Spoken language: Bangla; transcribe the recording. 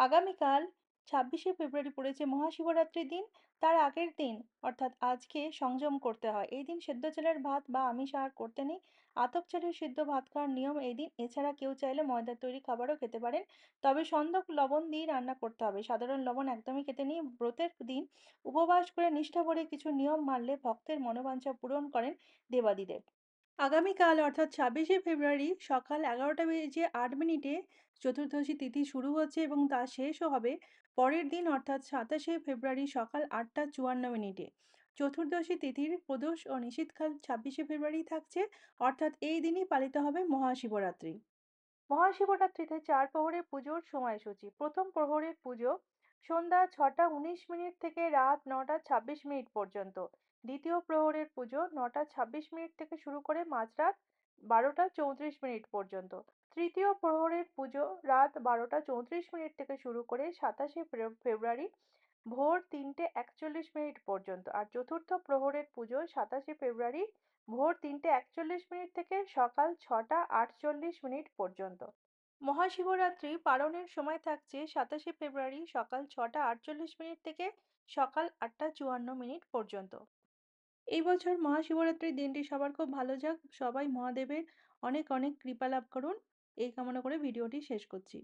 আগামীকাল ছাব্বিশে ফেব্রুয়ারি পড়েছে মহাশিবরাত্রির দিন। তার আগের দিন, অর্থাৎ আজকে সংযম করতে হয়। এই দিন সেদ্ধ চালের ভাত বা আমিষ আহার করতে নেই। আতপ চালের সিদ্ধ ভাত খাওয়ার নিয়ম এই দিন। এছাড়া কেউ চাইলে ময়দার তৈরি খাবারও খেতে পারেন। তবে সন্দক লবণ দিয়ে রান্না করতে হবে। সাধারণ লবণ একদমই খেতে নেই। ব্রতের দিন উপবাস করে নিষ্ঠা করে কিছু নিয়ম মানলে ভক্তের মনোবাঞ্ছা পূরণ করেন দেবাদিদেব। আগামীকাল অর্থাৎ ছাব্বিশে ফেব্রুয়ারি সকাল এগারোটা বেজে আট মিনিটে চতুর্দশী তিথি শুরু হচ্ছে এবং তা শেষও হবে পরের দিন অর্থাৎ সাতাশে ফেব্রুয়ারি সকাল আটটা চুয়ান্ন মিনিটে। চতুর্দশী তিথির প্রদোষ ও নিশীথকাল ছাব্বিশে ফেব্রুয়ারি থাকছে, অর্থাৎ এই দিনই পালিত হবে মহাশিবরাত্রি। মহাশিবরাত্রিতে চার প্রহরের পুজোর সময়সূচি। প্রথম প্রহরের পুজো সন্ধ্যা ছটা উনিশ মিনিট থেকে রাত নটা ছাব্বিশ মিনিট পর্যন্ত। দ্বিতীয় প্রহরের পুজো নটা ছাব্বিশ মিনিট থেকে শুরু করে মাঝরাত বারোটা চৌত্রিশ মিনিট পর্যন্ত। তৃতীয় প্রহরের পুজো রাত বারোটা চৌত্রিশ মিনিট থেকে শুরু করে সাতাশে ফেব্রুয়ারি ভোর তিনটে একচল্লিশ মিনিট পর্যন্ত। আর চতুর্থ প্রহরের পুজো সাতাশে ফেব্রুয়ারি ভোর তিনটে একচল্লিশ মিনিট থেকে সকাল ছটা আটচল্লিশ মিনিট পর্যন্ত। মহাশিবরাত্রি পালনের সময় থাকছে সাতাশে ফেব্রুয়ারি সকাল ছটা আটচল্লিশ মিনিট থেকে সকাল আটটা চুয়ান্ন মিনিট পর্যন্ত। এই বছর মহাশিবরাত্রির দিনটি সবার খুব ভালো যাক। সবাই মহাদেবের অনেক অনেক কৃপা লাভ করুন। এই কামনা করে ভিডিওটি শেষ করছি।